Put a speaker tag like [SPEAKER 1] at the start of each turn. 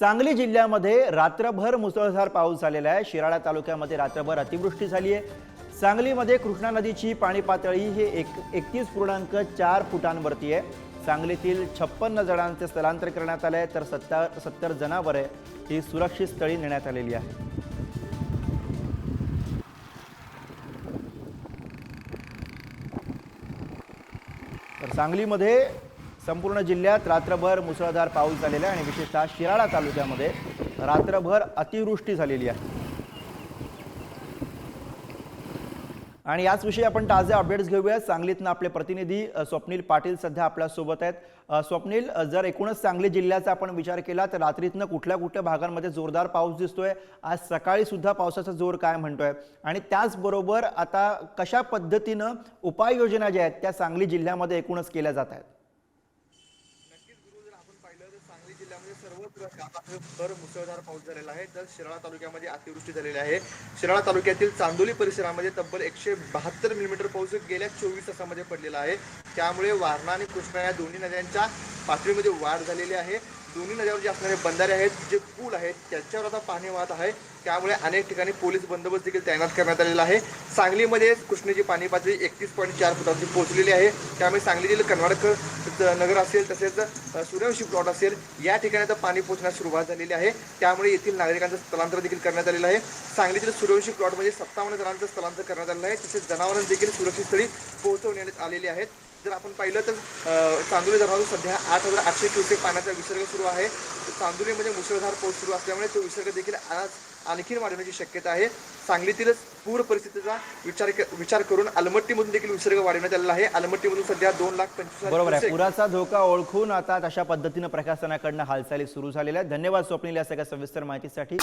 [SPEAKER 1] सांगली जिल्ह्यामध्ये रात्रभर मुसळधार पाऊस झालेला आहे. शिराळा तालुक्यामध्ये रात्रभर अतिवृष्टी झाली आहे. सांगलीमध्ये कृष्णा नदीची पाणी पातळी ही एक एकतीस पूर्णांक चार फुटांवरती आहे. सांगलीतील छप्पन्न जणांचे स्थलांतर करण्यात आले आहे. तर सत्तर सत्तर जनावरे ही सुरक्षित स्थळी नेण्यात आलेली आहे तर सांगलीमध्ये संपूर्ण जिल्ह्यात रात्रभर मुसळधार पाऊस झालेला आहे आणि विशेषतः शिराळा तालुक्यामध्ये रात्रभर अतिवृष्टी झालेली आहे. आणि याच विषयी आपण ताजे अपडेट्स घेऊया सांगलीतनं आपले प्रतिनिधी स्वप्नील पाटील सध्या आपल्यासोबत आहेत. स्वप्नील जर एकूणच सांगली जिल्ह्याचा आपण विचार केला तर रात्रीतनं कुठल्या कुठल्या भागांमध्ये जोरदार पाऊस दिसतोय? आज सकाळी सुद्धा पावसाचा जोर काय म्हणतोय? आणि त्याचबरोबर आता कशा पद्धतीनं उपाययोजना ज्या आहेत त्या सांगली जिल्ह्यामध्ये एकूणच केल्या जात आहेत
[SPEAKER 2] नक्कीच गुरु जर आपण पाहिलं तर सांगली जिल्ह्यामध्ये सर्वत्र काळाभर मुसळधार पाऊस झालेला आहे. तर शिराळा तालुक्यामध्ये अतिवृष्टी झालेली आहे. शिराळा तालुक्यातील चांदोली परिसरामध्ये तब्बल एकशे बहात्तर मिलीमीटर पाऊस गेल्या चोवीस तासामध्ये पडलेला आहे. त्यामुळे वारणा आणि कृष्णा या दोन्ही नद्यांच्या पातळीमध्ये वाढ झालेली आहे. दोन्ही नद्यावर जे असणारे बंधारे आहेत जे पूल आहेत त्याच्यावर आता पाणी वाहत आहे. त्यामुळे अनेक ठिकाणी पोलीस बंदोबस्त देखील तैनात करण्यात आलेला आहे. सांगलीमध्ये कृष्णेची पाणी पातळी एकतीस पॉईंट चार फुटावरती पोहोचलेली आहे. त्यामुळे सांगली जिल्ह्यात कर्नाटक नगर असेल तसेच सूर्यवंशी प्लॉट असेल या ठिकाणी आता पाणी पोहोचण्यास सुरुवात झालेली आहे. त्यामुळे येथील नागरिकांचं स्थलांतर देखील करण्यात आलेलं आहे. सांगलीतील सूर्यवंशी प्लॉटमध्ये सत्तावन्न जणांचं स्थलांतर करण्यात आलेलं आहे. तसेच जनावरांना देखील सुरक्षित स्थळी पोहोचवण्यात आलेली आहेत. जर आपण पाहिलं तर चांदुरी चांदोली धरणातून सध्या आठ हजार आठशे क्युसेक पाण्याचा विसर्ग सुरू आहे. चांदोलीमध्ये मुसळधार पाऊस सुरू असल्यामुळे तो विसर्ग देखील आज आणखीन वाढवण्याची शक्यता आहे. सांगलीतीलच पूर परिस्थितीचा विचार विचार करून अलमट्टीमधून देखील विसर्ग वाढवण्यात आलेला आहे. अलमट्टीमधून सध्या दोन लाख पंचवीस
[SPEAKER 1] बरोबर आहे. पुराचा धोका ओळखून आता तशा पद्धतीनं प्रशासनाकडनं हालचाली सुरू झालेल्या आहेत. धन्यवाद स्वप्नील या सगळ्या सविस्तर माहितीसाठी.